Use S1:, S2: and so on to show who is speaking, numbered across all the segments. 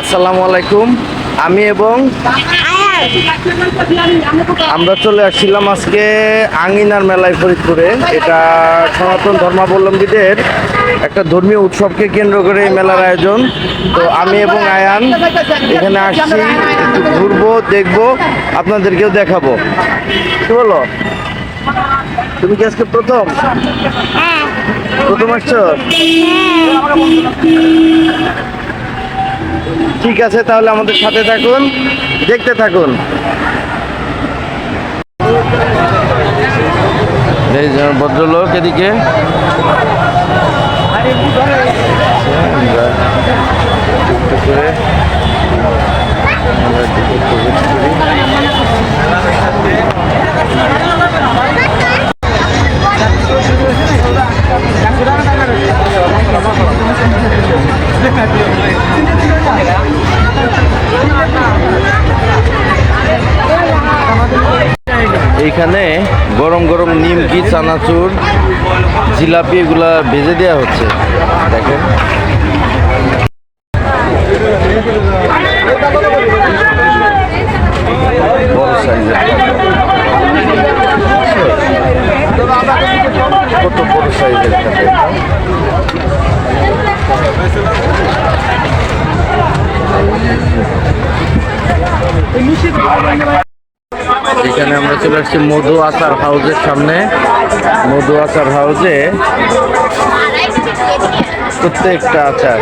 S1: আসসালামু আলাইকুম। আমি এবং আমরা চলে আসছিলাম আজকে আঙ্গিনার মেলায় ফরিদপুরে। এটা সনাতন ধর্মাবলম্বীদের একটা ধর্মীয় উৎসবকে কেন্দ্র করে এই মেলার আয়োজন। তো আমি এবং আয়ান এখানে আসছি একটু ঘুরবো দেখব আপনাদেরকেও দেখাবো। কি বলো? তুমি কি আজকে প্রথম? প্রথম আসছো? ঠিক আছে তাহলে আমাদের সাথে থাকুন দেখতে থাকুন। এই ভদ্রলোক এদিকে। করে? এইখানে গরম গরম নিমকি চানাচুর জিলাপি এগুলা ভেজে দেওয়া হচ্ছে। দেখেন। এখানে আমরা চলে আসছি মধু আচার হাউসের সামনে মধু আচার হাউসে প্রত্যেকটা আচার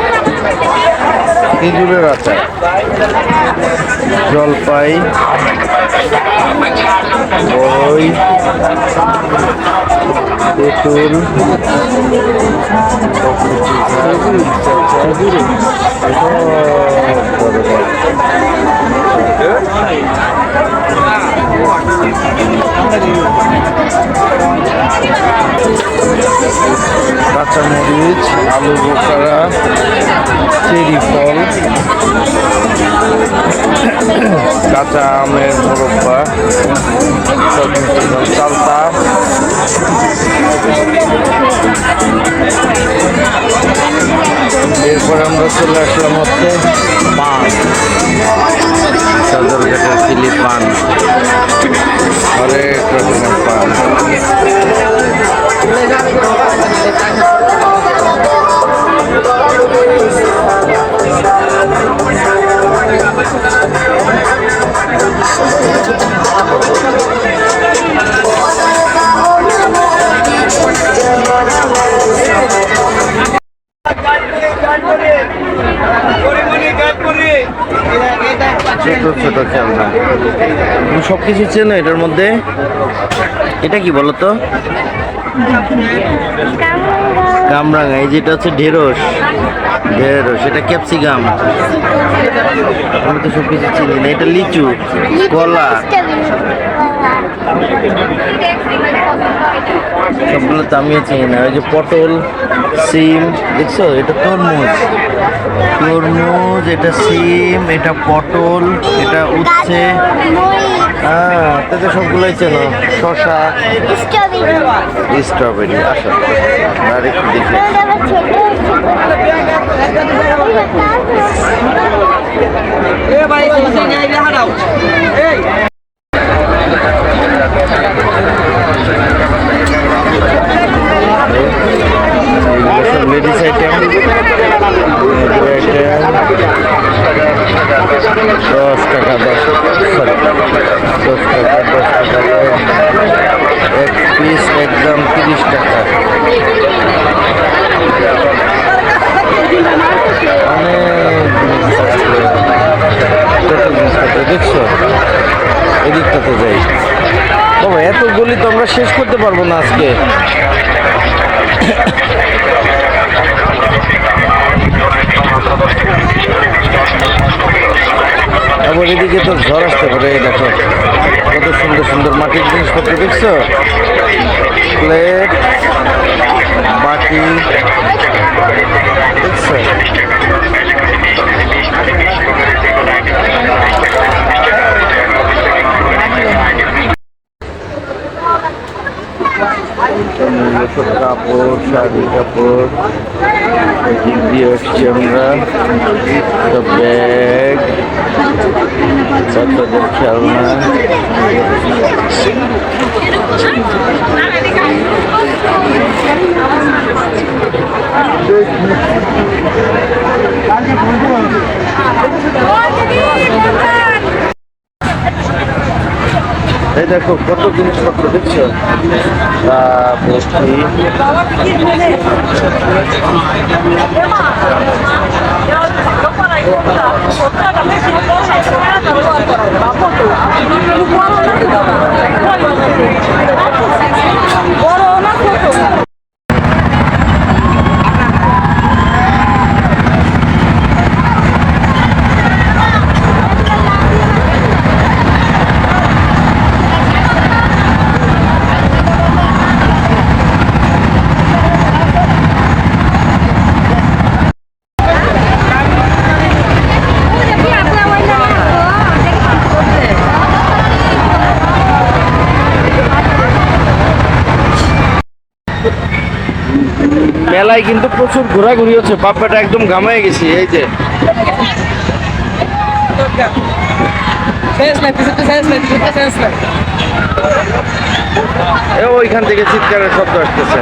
S1: খেজুরের আচার জলপাই বই তেঁতুল সব বড় বড়। কাঁচামরিচ আলু বোখারা চেরি ফল কাঁচা আমের মোরব্বা চালতা এরপরে আমরা চলে আসলাম হচ্ছে পান সদরঘাটের চিলি পান। হরেক রকমের পান। ছোট সব কিছু চেনো এটার মধ্যে? এটা কি বলতো তো? কামরাঙা এই যেটা হচ্ছে ঢেঁড়স। ঢেঁড়স এটা ক্যাপসিকাম। আমি তো সব কিছু চিনি না এটা লিচু কলা। সবগুলো তো আমিও চিনি না ওই যে পটল সিম দেখছ? এটা তরমুজ। তরমুজ, এটা সিম, এটা পটল, এটা উচ্ছে। হ্যাঁ তাতে সবগুলোই চেনো। শশা স্ট্রবেরি আসো একটু দেখি। এইগুলো দশ টাকা, দশ দশ টাকা দশ টাকা এক পিস একদম তিরিশ টাকা। দেখছ? এদিকটাতে যাই। বাবা, এত গলি তো আমরা শেষ করতে পারব না আজকে। আবার এদিকে তো ঝড় আসতে পারে দেখো। কত সুন্দর সুন্দর মাটির জিনিসপত্র, দেখছ? প্লেট বাটি, দেখছ? কাপড়, শাড়ি কাপড় এদিক দিয়ে আসছি আমরা ব্যাগ বাচ্চাদের খেলনা এই দেখো কত জিনিসপত্র দেখছ? বৃষ্টি। Thank
S2: বড়
S1: মেলায় কিন্তু প্রচুর ঘোরাঘুরি হচ্ছে। বাপ্পাটা একদম গামায় গেছি এই যে। ওইখান থেকে চিৎকারের শব্দ আসতেছে।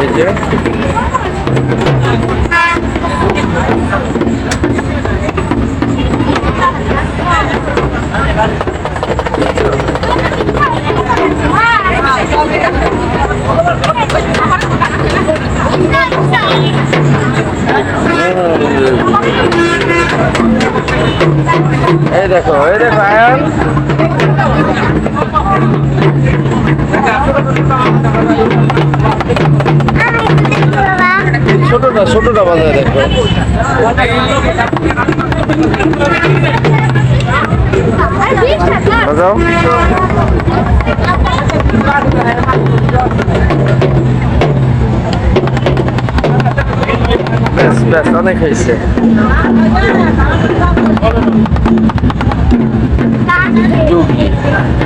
S1: এই যে। এই দেখো এই দেখো আয়ান। ছোটটা ছোটটা বাজায় দেখো। যাও ব্যাস ব্যাস অনেক হয়েছে Thank you.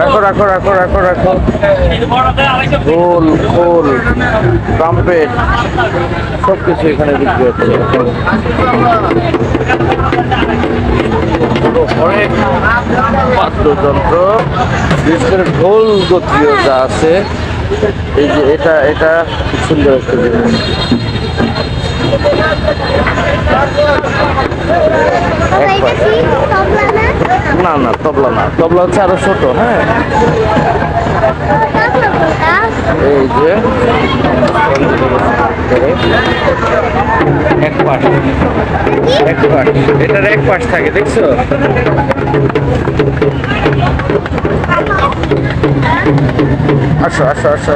S1: রাখো রাখো রাখো রাখো রাখো। খোল খোল ট্রাম্পেট সব কিছু এখানে বিক্রি হচ্ছে। অনেক বাদ্যযন্ত্র বিশেষ ঢোল গোত্রীয় যা আছে, এই যে এটা এটা সুন্দর একটা জিনিস। না না তবলা না। তবলা হচ্ছে আরও ছোট হ্যাঁ? এই যে। এক পাশ। এক পাশ। এটার এক পাশ থাকে দেখছ? আসো আসো আসো আসো।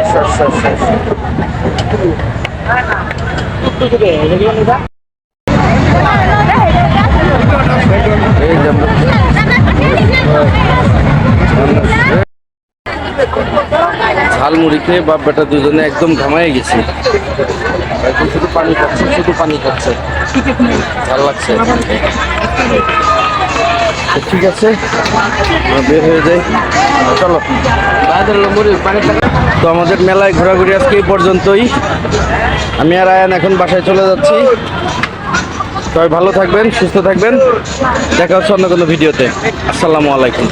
S1: আসো আসো আসো ঝালমুড়ি খেয়ে বাপ বেটা দুজনে একদম ঘামায় গেছে। শুধু পানি খাচ্ছে, শুধু পানি খাচ্ছে। ঝাল লাগছে। ঠিক আছে বের হয়ে যাই। চলো। তো আমাদের মেলায় ঘোরাঘুরি আজকে এই পর্যন্তই। আমি আর আয়ান এখন বাসায় চলে যাচ্ছি। সবাই ভালো থাকবেন, সুস্থ থাকবেন। দেখা হচ্ছে অন্য কোনো ভিডিওতে। আসসালামু আলাইকুম।